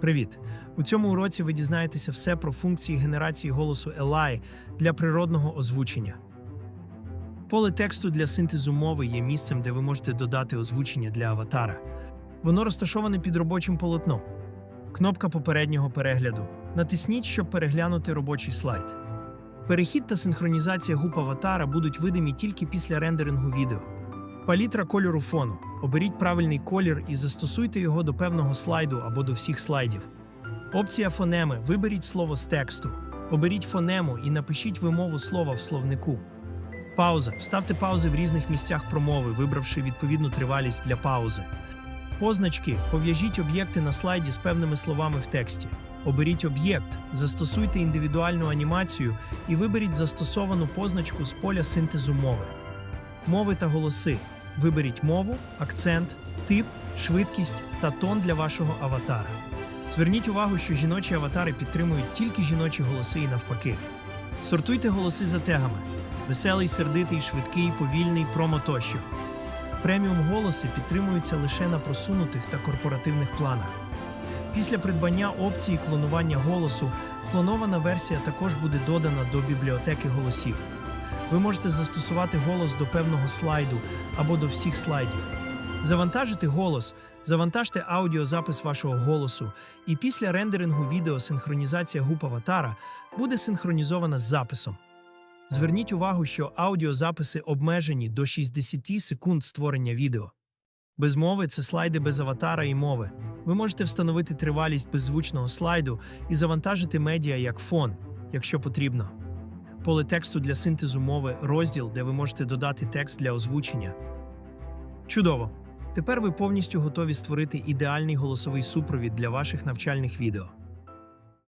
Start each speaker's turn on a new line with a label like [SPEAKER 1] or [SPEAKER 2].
[SPEAKER 1] Привіт! У цьому уроці ви дізнаєтеся все про функції генерації голосу AI для природного озвучення. Поле тексту для синтезу мови є місцем, де ви можете додати озвучення для аватара. Воно розташоване під робочим полотном. Кнопка попереднього перегляду. Натисніть, щоб переглянути робочий слайд. Перехід та синхронізація губ аватара будуть видимі тільки після рендерингу відео. Палітра кольору фону. Оберіть правильний колір і застосуйте його до певного слайду або до всіх слайдів. Опція фонеми. Виберіть слово з тексту. Оберіть фонему і напишіть вимову слова в словнику. Пауза. Вставте паузи в різних місцях промови, вибравши відповідну тривалість для паузи. Позначки. Пов'яжіть об'єкти на слайді з певними словами в тексті. Оберіть об'єкт, застосуйте індивідуальну анімацію і виберіть застосовану позначку з поля синтезу мови. Мови та голоси. Виберіть мову, акцент, тип, швидкість та тон для вашого аватара. Зверніть увагу, що жіночі аватари підтримують тільки жіночі голоси і навпаки. Сортуйте голоси за тегами: веселий, сердитий, швидкий, повільний, промо тощо. Преміум голоси підтримуються лише на просунутих та корпоративних планах. Після придбання опції клонування голосу клонована версія також буде додана до бібліотеки голосів. Ви можете застосувати голос до певного слайду або до всіх слайдів. Завантажити голос, завантажте аудіозапис вашого голосу, і після рендерингу відео синхронізація губ аватара буде синхронізована з записом. Зверніть увагу, що аудіозаписи обмежені до 60 секунд створення відео. Без мови це слайди без аватара і мови. Ви можете встановити тривалість беззвучного слайду і завантажити медіа як фон, якщо потрібно. Поле тексту для синтезу мови розділ, де ви можете додати текст для озвучення. Чудово! Тепер ви повністю готові створити ідеальний голосовий супровід для ваших навчальних відео.